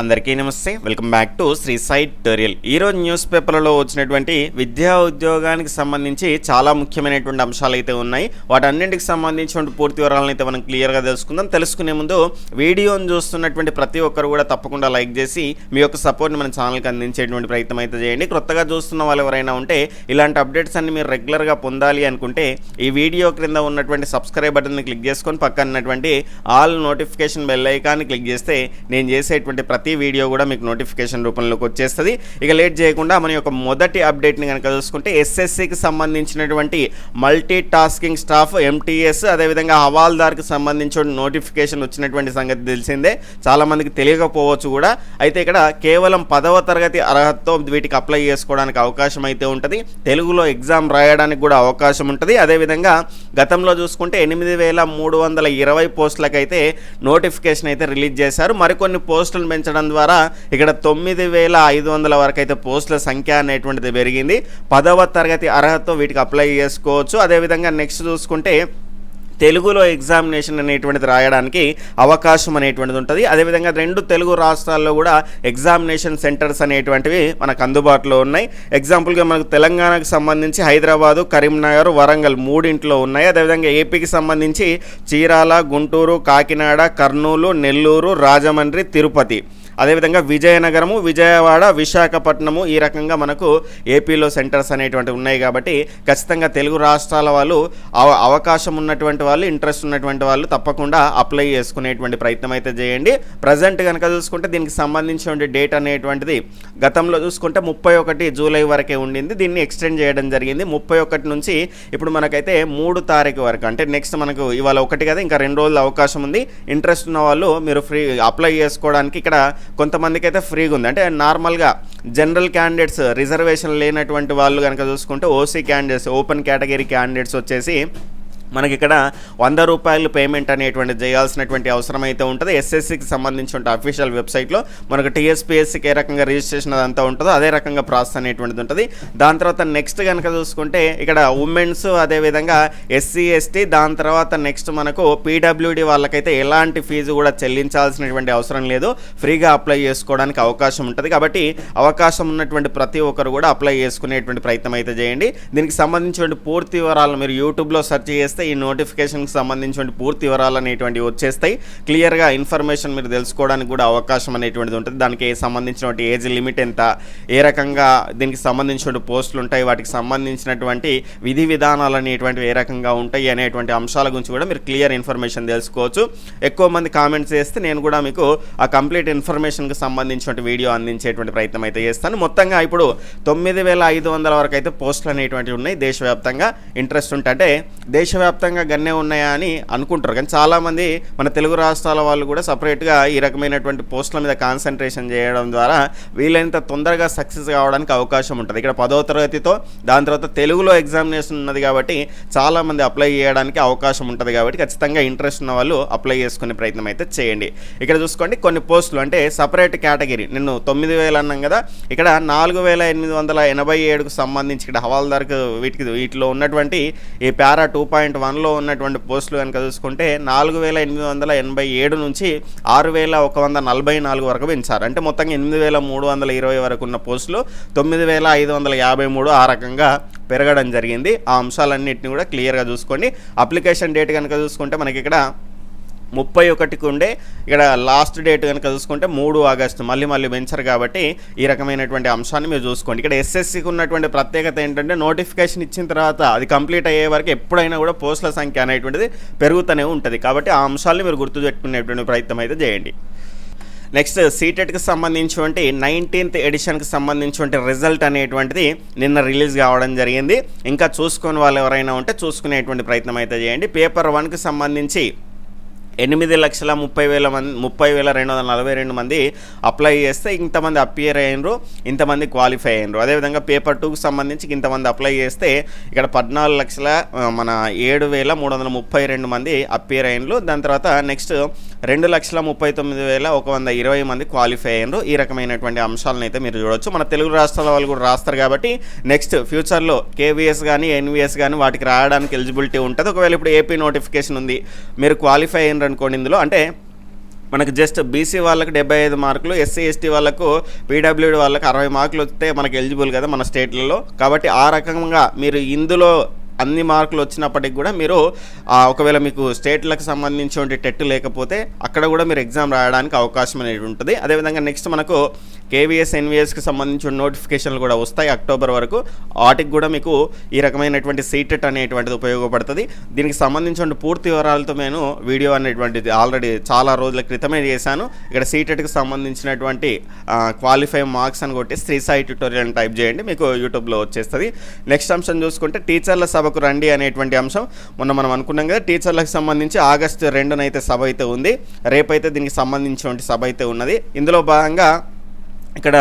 అందరికీ నమస్తే. Welcome back to Sri sight tutorial ఈరోజు న్యూస్ పేపర్లలో వచ్చినటువంటి విద్యా ఉద్యోగానికి సంబంధించి చాలా ముఖ్యమైనటువంటి అంశాలు అయితే ఉన్నాయి. వాటన్నింటికి సంబంధించినటువంటి పూర్తి వివరాలను అయితే మనం క్లియర్గా తెలుసుకుందాం. తెలుసుకునే ముందు వీడియోను చూస్తున్నటువంటి ప్రతి ఒక్కరు కూడా తప్పకుండా లైక్ చేసి మీ యొక్క సపోర్ట్ని మన ఛానల్కి అందించేటువంటి ప్రయత్నం అయితే చేయండి. కొత్తగా చూస్తున్న వాళ్ళు ఎవరైనా ఉంటే ఇలాంటి అప్డేట్స్ అన్ని మీరు రెగ్యులర్గా పొందాలి అనుకుంటే ఈ వీడియో క్రింద ఉన్నటువంటి సబ్స్క్రైబ్ బటన్ని క్లిక్ చేసుకొని పక్కన ఉన్నటువంటి ఆల్ నోటిఫికేషన్ బెల్ ఐకాన్ని క్లిక్ చేస్తే నేను చేసేటువంటి ప్రతి ప్రతి వీడియో కూడా మీకు నోటిఫికేషన్ రూపంలోకి వచ్చేస్తుంది. ఇక లేట్ చేయకుండా మన యొక్క మొదటి అప్డేట్ని కనుక చూసుకుంటే ఎస్ఎస్సికి సంబంధించినటువంటి మల్టీ టాస్కింగ్ స్టాఫ్ ఎంటీఎస్ అదేవిధంగా హవాల్దార్కి సంబంధించిన నోటిఫికేషన్ వచ్చినటువంటి సంగతి తెలిసిందే. చాలామందికి తెలియకపోవచ్చు కూడా. అయితే ఇక్కడ కేవలం పదవ తరగతి అర్హతతో వీటికి అప్లై చేసుకోవడానికి అవకాశం అయితే ఉంటుంది. తెలుగులో ఎగ్జామ్ రాయడానికి కూడా అవకాశం ఉంటుంది. అదేవిధంగా గతంలో చూసుకుంటే ఎనిమిది వేల మూడు వందల ఇరవై పోస్టులకైతే నోటిఫికేషన్ అయితే రిలీజ్ చేశారు. మరికొన్ని పోస్టులను పెంచడం ద్వారా ఇక్కడ తొమ్మిది వేల ఐదు వందల వరకు అయితే పోస్టుల సంఖ్య అనేటువంటిది పెరిగింది. పదవ తరగతి అర్హతతో వీటికి అప్లై చేసుకోవచ్చు. అదేవిధంగా నెక్స్ట్ చూసుకుంటే తెలుగులో ఎగ్జామినేషన్ అనేటువంటిది రాయడానికి అవకాశం అనేటువంటిది ఉంటుంది. అదేవిధంగా రెండు తెలుగు రాష్ట్రాల్లో కూడా ఎగ్జామినేషన్ సెంటర్స్ అనేటువంటివి మనకు అందుబాటులో ఉన్నాయి. ఎగ్జాంపుల్గా మనకు తెలంగాణకు సంబంధించి హైదరాబాదు కరీంనగర్ వరంగల్ మూడింట్లో ఉన్నాయి. అదేవిధంగా ఏపీకి సంబంధించి చీరాల గుంటూరు కాకినాడ కర్నూలు నెల్లూరు రాజమండ్రి తిరుపతి. అదేవిధంగా విజయనగరము విజయవాడ విశాఖపట్నము ఈ రకంగా మనకు ఏపీలో సెంటర్స్ అనేటువంటివి ఉన్నాయి కాబట్టి ఖచ్చితంగా తెలుగు రాష్ట్రాల వాళ్ళు అవ- అవకాశం ఉన్నటువంటి వాళ్ళు ఇంట్రెస్ట్ ఉన్నటువంటి వాళ్ళు తప్పకుండా అప్లై చేసుకునేటువంటి ప్రయత్నం అయితే చేయండి. ప్రజెంట్ కనుక చూసుకుంటే దీనికి సంబంధించిన డేట్ అనేటువంటిది గతంలో చూసుకుంటే ముప్పై ఒకటి జూలై వరకే ఉండింది. దీన్ని ఎక్స్టెండ్ చేయడం జరిగింది. ముప్పై ఒకటి నుంచి ఇప్పుడు మనకైతే మూడు తారీఖు వరకు అంటే నెక్స్ట్ మనకు ఇవాళ ఒకటి కదా ఇంకా రెండు రోజుల అవకాశం ఉంది. ఇంట్రెస్ట్ ఉన్న వాళ్ళు మీరు ఫ్రీ అప్లై చేసుకోవడానికి ఇక్కడ కొంతమందికి అయితే ఫ్రీగా ఉంది అంటే నార్మల్గా జనరల్ క్యాండిడేట్స్ రిజర్వేషన్ లేనటువంటి వాళ్ళు కనుక చూసుకుంటే OC candidates open category candidates వచ్చేసి మనకి ఇక్కడ వంద రూపాయలు పేమెంట్ అనేటువంటి చేయాల్సినటువంటి అవసరం అయితే ఉంటుంది ఎస్ఎస్సికి సంబంధించిన అఫీషియల్ వెబ్సైట్లో మనకు టీఎస్పీఎస్సికి ఏ రకంగా రిజిస్ట్రేషన్ అదంతా ఉంటుందో అదే రకంగా ప్రాసెస్ అనేటువంటిది ఉంటుంది. దాని తర్వాత నెక్స్ట్ కనుక చూసుకుంటే ఇక్కడ ఉమెన్స్ అదేవిధంగా ఎస్సీ ఎస్టీ దాని తర్వాత నెక్స్ట్ మనకు పీడబ్ల్యూడి వాళ్ళకైతే ఎలాంటి ఫీజు కూడా చెల్లించాల్సినటువంటి అవసరం లేదు. ఫ్రీగా అప్లై చేసుకోవడానికి అవకాశం ఉంటుంది. కాబట్టి అవకాశం ఉన్నటువంటి ప్రతి ఒక్కరు కూడా అప్లై చేసుకునేటువంటి ప్రయత్నం అయితే చేయండి. దీనికి సంబంధించిన పూర్తి వివరాలు మీరు యూట్యూబ్లో సెర్చ్ చేస్తే ఈ నోటిఫికేషన్కి సంబంధించిన పూర్తి వివరాలు అనేటువంటివి వచ్చేస్తాయి. క్లియర్గా ఇన్ఫర్మేషన్ మీరు తెలుసుకోవడానికి కూడా అవకాశం అనేటువంటిది ఉంటుంది. దానికి సంబంధించినటువంటి ఏజ్ లిమిట్ ఎంత ఏ రకంగా దీనికి సంబంధించిన పోస్టులు ఉంటాయి వాటికి సంబంధించినటువంటి విధి విధానాలు అనేటువంటివి ఏ రకంగా ఉంటాయి అనేటువంటి అంశాల గురించి కూడా మీరు క్లియర్ ఇన్ఫర్మేషన్ తెలుసుకోవచ్చు. ఎక్కువ మంది కామెంట్స్ చేస్తే నేను కూడా మీకు ఆ కంప్లీట్ ఇన్ఫర్మేషన్కి సంబంధించిన వీడియో అందించేటువంటి ప్రయత్నం అయితే చేస్తాను. మొత్తంగా ఇప్పుడు తొమ్మిది వేల ఐదు వందల వరకు అయితే పోస్టులు అనేటువంటివి ఉన్నాయి దేశవ్యాప్తంగా. ఇంట్రెస్ట్ ఉంటే అంటే దేశవ్యాప్తంగా గన్నే ఉన్నాయా అని అనుకుంటారు. కానీ చాలామంది మన తెలుగు రాష్ట్రాల వాళ్ళు కూడా సపరేట్గా ఈ రకమైనటువంటి పోస్టుల మీద కాన్సన్ట్రేషన్ చేయడం ద్వారా వీలైనంత తొందరగా సక్సెస్ కావడానికి అవకాశం ఉంటుంది. ఇక్కడ పదవ తరగతితో దాని తర్వాత తెలుగులో ఎగ్జామినేషన్ ఉన్నది కాబట్టి చాలామంది అప్లై చేయడానికి అవకాశం ఉంటుంది కాబట్టి ఖచ్చితంగా ఇంట్రెస్ట్ ఉన్న వాళ్ళు అప్లై చేసుకునే ప్రయత్నం అయితే చేయండి. ఇక్కడ చూసుకోండి కొన్ని పోస్టులు అంటే సపరేట్ కేటగిరీ. నిన్ను తొమ్మిది వేలు అన్నాం కదా ఇక్కడ నాలుగు వేల ఎనిమిది వందల ఎనభై ఏడుకు సంబంధించి ఇక్కడ హవాల్దార్కు వీటికి వీటిలో ఉన్నటువంటి ఈ పారా టూ పాయింట్ వన్లో ఉన్నటువంటి పోస్టులు కనుక చూసుకుంటే నాలుగు వేల ఎనిమిది వందల ఎనభై ఏడు నుంచి ఆరు వేల ఒక వంద నలభై నాలుగు వరకు పెంచారు. అంటే మొత్తంగా ఎనిమిది వేల మూడు వందల ఇరవై వరకు ఉన్న పోస్టులు తొమ్మిది వేల ఐదు వందల యాభై మూడు ఆ రకంగా పెరగడం జరిగింది. ఆ అంశాలన్నింటినీ కూడా క్లియర్గా చూసుకోండి. అప్లికేషన్ డేట్ కనుక చూసుకుంటే మనకి ఇక్కడ ముప్పై ఒకటికి ఉండే ఇక్కడ లాస్ట్ డేట్ కనుక చూసుకుంటే మూడు ఆగస్టు మళ్ళీ మళ్ళీ పెంచరు కాబట్టి ఈ రకమైనటువంటి అంశాన్ని మీరు చూసుకోండి. ఇక్కడ ఎస్ఎస్సికి ఉన్నటువంటి ప్రత్యేకత ఏంటంటే నోటిఫికేషన్ ఇచ్చిన తర్వాత అది కంప్లీట్ అయ్యే వరకు ఎప్పుడైనా కూడా పోస్టుల సంఖ్య అనేటువంటిది పెరుగుతూనే ఉంటుంది. కాబట్టి ఆ అంశాలను మీరు గుర్తుపెట్టుకునేటువంటి ప్రయత్నం అయితే చేయండి. నెక్స్ట్ సీటెట్కి సంబంధించినటువంటి నైన్టీన్త్ ఎడిషన్కి సంబంధించినటువంటి రిజల్ట్ అనేటువంటిది నిన్న రిలీజ్ కావడం జరిగింది. ఇంకా చూసుకుని వాళ్ళు ఎవరైనా ఉంటే చూసుకునేటువంటి ప్రయత్నం అయితే చేయండి. పేపర్ వన్కి సంబంధించి ఎనిమిది లక్షల ముప్పై వేల మంది ముప్పై వేల రెండు వందల నలభై రెండు మంది అప్లై చేస్తే ఇంతమంది అపియర్ అయినరు ఇంతమంది క్వాలిఫై అయ్యారు అదేవిధంగా పేపర్ టూకి సంబంధించి ఇంతమంది అప్లై చేస్తే ఇక్కడ పద్నాలుగు లక్షల మన ఏడు వేల మూడు వందల ముప్పై రెండు మంది అపియర్ అయినరు దాని తర్వాత నెక్స్ట్ రెండు లక్షల ముప్పై తొమ్మిది వేల ఒక వంద ఇరవై మంది క్వాలిఫై అయ్యారు ఈ రకమైనటువంటి అంశాలను అయితే మీరు చూడొచ్చు. మన తెలుగు రాష్ట్రాల వాళ్ళు కూడా రాస్తారు కాబట్టి నెక్స్ట్ ఫ్యూచర్లో కేవీఎస్ కానీ ఎన్విఎస్ కానీ వాటికి రాయడానికి ఎలిజిబిలిటీ ఉంటుంది. ఒకవేళ ఇప్పుడు ఏపీ నోటిఫికేషన్ ఉంది మీరు క్వాలిఫై అయ్యారు అనుకోండి ఇందులో. అంటే మనకు జస్ట్ బీసీ వాళ్ళకి డెబ్బై ఐదు మార్కులు ఎస్సీ ఎస్టీ వాళ్ళకు పీడబ్ల్యూడి వాళ్ళకి అరవై మార్కులు వస్తే మనకు ఎలిజిబుల్ కదా మన స్టేట్లలో. కాబట్టి ఆ రకంగా మీరు ఇందులో అన్ని మార్కులు వచ్చినప్పటికి కూడా మీరు ఒకవేళ మీకు స్టేట్లకు సంబంధించి టెట్ లేకపోతే అక్కడ కూడా మీరు ఎగ్జామ్ రాయడానికి అవకాశం అనేది ఉంటుంది. అదేవిధంగా నెక్స్ట్ మనకు కేవీఎస్ ఎన్విఎస్కి సంబంధించిన నోటిఫికేషన్లు కూడా వస్తాయి అక్టోబర్ వరకు. వాటికి కూడా మీకు ఈ రకమైనటువంటి సీటెట్ అనేటువంటిది ఉపయోగపడుతుంది. దీనికి సంబంధించిన పూర్తి వివరాలతో నేను వీడియో అనేటువంటిది ఆల్రెడీ చాలా రోజుల క్రితమే చేశాను. ఇక్కడ సీటెట్కి సంబంధించినటువంటి క్వాలిఫై మార్క్స్ అని కొట్టి శ్రీ సాయి ట్యూటోరియల్ టైప్ చేయండి. మీకు యూట్యూబ్లో వచ్చేస్తుంది. నెక్స్ట్ అంశం చూసుకుంటే టీచర్ల సభకు రండి అనేటువంటి అంశం. మొన్న మనం అనుకున్నాం కదా టీచర్లకు సంబంధించి ఆగస్టు రెండునైతే సభ అయితే ఉంది. రేపైతే దీనికి సంబంధించినటువంటి సభ అయితే ఉన్నది. ఇందులో భాగంగా ఇక్కడ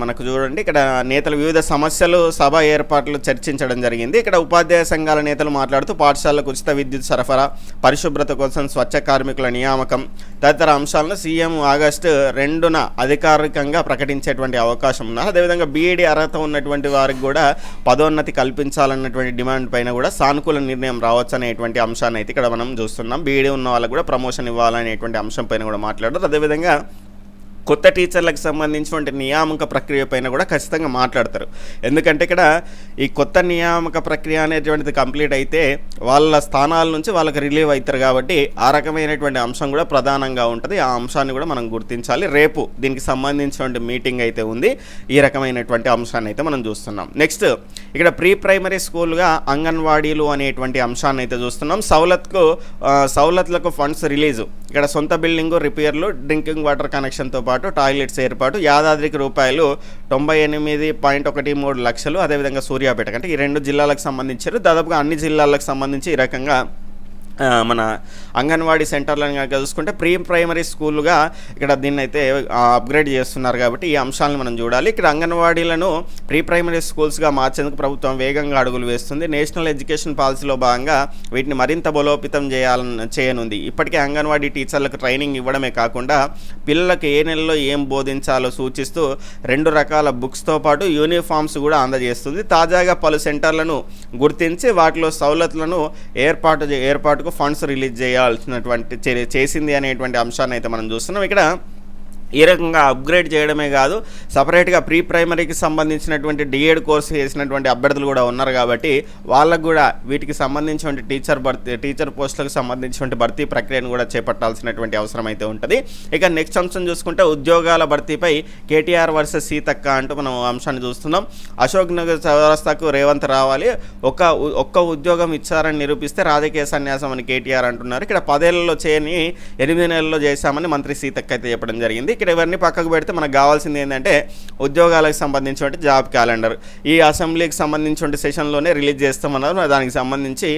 మనకు చూడండి ఇక్కడ నేతలు వివిధ సమస్యలు సభ ఏర్పాట్లు చర్చించడం జరిగింది. ఇక్కడ ఉపాధ్యాయ సంఘాల నేతలు మాట్లాడుతూ పాఠశాలకు ఉచిత విద్యుత్ సరఫరా పరిశుభ్రత కోసం స్వచ్ఛ కార్మికుల నియామకం తదితర అంశాలను సీఎం ఆగస్టు రెండున అధికారికంగా ప్రకటించేటువంటి అవకాశం ఉన్నారు అదేవిధంగా బీఈడి అర్హత ఉన్నటువంటి వారికి కూడా పదోన్నతి కల్పించాలన్నటువంటి డిమాండ్ పైన కూడా సానుకూల నిర్ణయం రావచ్చు అనేటువంటి అంశాన్ని అయితే ఇక్కడ మనం చూస్తున్నాం. బీఈడి ఉన్న వాళ్ళకు కూడా ప్రమోషన్ ఇవ్వాలనేటువంటి అంశం పైన కూడా మాట్లాడారు. అదేవిధంగా కొత్త టీచర్లకు సంబంధించినటువంటి నియామక ప్రక్రియ పైన కూడా ఖచ్చితంగా మాట్లాడతారు. ఎందుకంటే ఇక్కడ ఈ కొత్త నియామక ప్రక్రియ అనేటువంటిది కంప్లీట్ అయితే వాళ్ళ స్థానాల నుంచి వాళ్ళకి రిలీవ్ అవుతారు కాబట్టి ఆ రకమైనటువంటి అంశం కూడా ప్రధానంగా ఉంటుంది. ఆ అంశాన్ని కూడా మనం గుర్తించాలి. రేపు దీనికి సంబంధించినటువంటి మీటింగ్ అయితే ఉంది. ఈ రకమైనటువంటి అంశాన్ని అయితే మనం చూస్తున్నాం. నెక్స్ట్ ఇక్కడ ప్రీ ప్రైమరీ స్కూల్గా అంగన్వాడీలు అనేటువంటి అంశాన్ని అయితే చూస్తున్నాం. సవలత్కు సౌలత్లకు సవలత్లకు ఫండ్స్ రిలీజు. ఇక్కడ సొంత బిల్డింగు రిపేర్లు డ్రింకింగ్ వాటర్ కనెక్షన్తో పాటు టాయిలెట్స్ ఏర్పాటు. యాదాద్రికి రూపాయలు తొంభై ఎనిమిది పాయింట్ ఒకటి మూడు లక్షలు. అదేవిధంగా సూర్యాపేట అంటే ఈ రెండు జిల్లాలకు సంబంధించారు. దాదాపుగా అన్ని జిల్లాలకు సంబంధించి ఈ రకంగా మన అంగన్వాడీ సెంటర్లను కనుక చూసుకుంటే ప్రీ ప్రైమరీ స్కూల్గా ఇక్కడ దీన్ని అయితే అప్గ్రేడ్ చేస్తున్నారు కాబట్టి ఈ అంశాలను మనం చూడాలి. ఇక్కడ అంగన్వాడీలను ప్రీ ప్రైమరీ స్కూల్స్గా మార్చేందుకు ప్రభుత్వం వేగంగా అడుగులు వేస్తుంది. నేషనల్ ఎడ్యుకేషన్ పాలసీలో భాగంగా వీటిని మరింత బలోపేతం చేయాలని చేయనుంది. ఇప్పటికే అంగన్వాడీ టీచర్లకు ట్రైనింగ్ ఇవ్వడమే కాకుండా పిల్లలకు ఏ నెలలో ఏం బోధించాలో సూచిస్తూ రెండు రకాల బుక్స్తో పాటు యూనిఫామ్స్ కూడా అందజేస్తుంది. తాజాగా పలు సెంటర్లను గుర్తించి వాటిలో సౌలతులను ఏర్పాటు ఏర్పాటు ఏర్పాటుకు ఫండ్స్ రిలీజ్ చేయాల్సినటువంటి చే- చేసింది అనేటువంటి అంశాన్ని అయితే మనం చూస్తున్నాం. ఇక్కడ ఈ రకంగా అప్గ్రేడ్ చేయడమే కాదు సపరేట్గా ప్రీ ప్రైమరీకి సంబంధించినటువంటి డిఎడ్ కోర్సు చేసినటువంటి అభ్యర్థులు కూడా ఉన్నారు కాబట్టి వాళ్ళకు కూడా వీటికి సంబంధించినటువంటి టీచర్ భర్తీ టీచర్ పోస్టులకు సంబంధించినటువంటి భర్తీ ప్రక్రియను కూడా చేపట్టాల్సినటువంటి అవసరం అయితే ఉంటుంది. ఇక నెక్స్ట్ అంశం చూసుకుంటే ఉద్యోగాల భర్తీపై కేటీఆర్ వర్సెస్ సీతక్క అంటూ మనం అంశాన్ని చూస్తున్నాం. అశోక్ నగర్ చౌరస్తాకు రేవంత్ రావాలి. ఒక ఒక్క ఉద్యోగం ఇచ్చారని నిరూపిస్తే రాజకీయ సన్యాసం అని కేటీఆర్ అంటున్నారు. ఇక్కడ పదేళ్ళలో చేయని ఎనిమిది నెలల్లో చేశామని మంత్రి సీతక్క అయితే చెప్పడం జరిగింది. ఇక్కడ ఇవన్నీ పక్కకు పెడితే మనకు కావాల్సింది ఏంటంటే ఉద్యోగాలకు సంబంధించినటువంటి జాబ్ క్యాలెండర్. ఈ అసెంబ్లీకి సంబంధించిన సెషన్లోనే రిలీజ్ చేస్తామన్నారు. దానికి సంబంధించి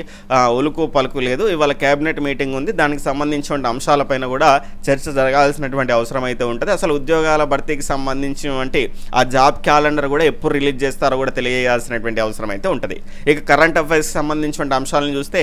ఉలుకు పలుకు లేదు. ఇవాళ కేబినెట్ మీటింగ్ ఉంది. దానికి సంబంధించిన అంశాలపైన కూడా చర్చ జరగాల్సినటువంటి అవసరం అయితే ఉంటుంది. అసలు ఉద్యోగాల భర్తీకి సంబంధించినటువంటి ఆ జాబ్ క్యాలెండర్ కూడా ఎప్పుడు రిలీజ్ చేస్తారో కూడా తెలియజేయాల్సినటువంటి అవసరం అయితే ఉంటుంది. ఇక కరెంట్ అఫైర్స్కి సంబంధించిన అంశాలను చూస్తే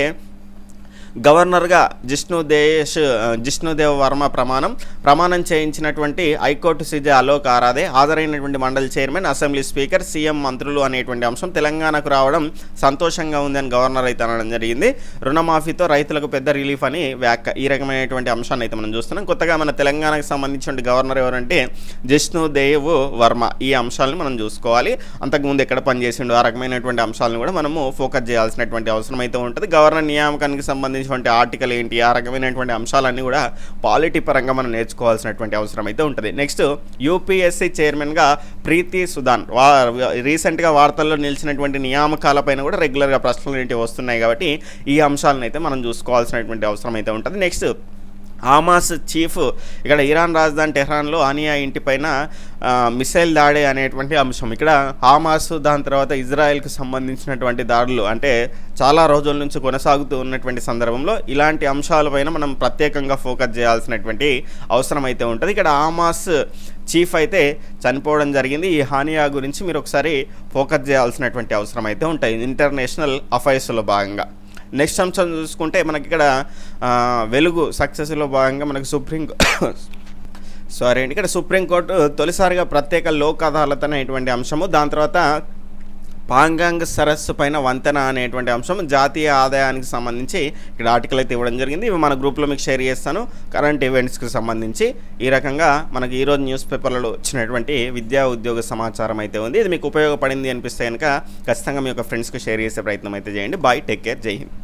గవర్నర్గా జిష్ణుదేశ్ జిష్ణుదేవ్ వర్మ ప్రమాణం ప్రమాణం చేయించినటువంటి high court CJ Alok Aradhe హాజరైనటువంటి మండలి చైర్మన్ అసెంబ్లీ స్పీకర్ సీఎం మంత్రులు అనేటువంటి అంశం తెలంగాణకు రావడం సంతోషంగా ఉందని గవర్నర్ అయితే అనడం జరిగింది. రుణమాఫీతో రైతులకు పెద్ద రిలీఫ్ అని వ్యాఖ్య ఈ రకమైనటువంటి అంశాన్ని అయితే మనం చూస్తున్నాం. కొత్తగా మన తెలంగాణకు సంబంధించిన గవర్నర్ ఎవరంటే జిష్ణుదేవ్ వర్మ ఈ అంశాలను మనం చూసుకోవాలి. అంతకుముందు ఎక్కడ పనిచేసిండు ఆ రకమైనటువంటి అంశాలను కూడా మనము ఫోకస్ చేయాల్సినటువంటి అవసరం అయితే ఉంటుంది. గవర్నర్ నియామకానికి సంబంధించి సంబంధించినటువంటి ఆర్టికల్ ఏంటి ఆ రకమైనటువంటి అంశాలన్నీ కూడా పాలిటీ పరంగా మనం నేర్చుకోవాల్సినటువంటి అవసరం అయితే ఉంటుంది. నెక్స్ట్ యూపీఎస్సీ చైర్మన్గా ప్రీతి సుధాన్ వా రీసెంట్గా వార్తల్లో నిలిచినటువంటి నియామకాలపైన కూడా రెగ్యులర్గా ప్రశ్నలు ఏంటి వస్తున్నాయి కాబట్టి ఈ అంశాలను అయితే మనం చూసుకోవాల్సినటువంటి అవసరం అయితే ఉంటుంది. నెక్స్ట్ హమాస్ చీఫ్ ఇక్కడ ఇరాన్ రాజధాని టెహ్రాన్లో ఆనియా ఇంటిపైన మిసైల్ దాడి అనేటువంటి అంశం. ఇక్కడ హామాస్ దాని తర్వాత ఇజ్రాయెల్కి సంబంధించినటువంటి దాడులు అంటే చాలా రోజుల నుంచి కొనసాగుతూ ఉన్నటువంటి సందర్భంలో ఇలాంటి అంశాలపైన మనం ప్రత్యేకంగా ఫోకస్ చేయాల్సినటువంటి అవసరం అయితే ఉంటుంది. ఇక్కడ హామాస్ చీఫ్ అయితే చనిపోవడం జరిగింది. ఈ హానియా గురించి మీరు ఒకసారి ఫోకస్ చేయాల్సినటువంటి అవసరం అయితే ఉంటాయి. ఇంటర్నేషనల్ అఫైర్స్లో భాగంగా. నెక్స్ట్ అంశం చూసుకుంటే మనకి ఇక్కడ వెలుగు సక్సెస్లో భాగంగా మనకి సుప్రీం సారీ అండి ఇక్కడ సుప్రీంకోర్టు తొలిసారిగా ప్రత్యేక లోక్ అదాలత్ అనేటువంటి అంశము. దాని తర్వాత పాంగాంగ్ సరస్సు పైన వంతెన అనేటువంటి అంశం జాతీయ ఆదాయానికి సంబంధించి ఇక్కడ ఆర్టికల్ అయితే ఇవ్వడం జరిగింది. ఇవి మన గ్రూప్లో మీకు షేర్ చేస్తాను. కరెంట్ ఈవెంట్స్కి సంబంధించి ఈ రకంగా మనకి ఈరోజు న్యూస్ పేపర్లలో వచ్చినటువంటి విద్యా ఉద్యోగ సమాచారం అయితే ఉంది. ఇది మీకు ఉపయోగపడింది అనిపిస్తే కనుక ఖచ్చితంగా మీ యొక్క ఫ్రెండ్స్కి షేర్ చేసే ప్రయత్నం అయితే చేయండి. బాయ్ టేక్ కేర్ జై హింద్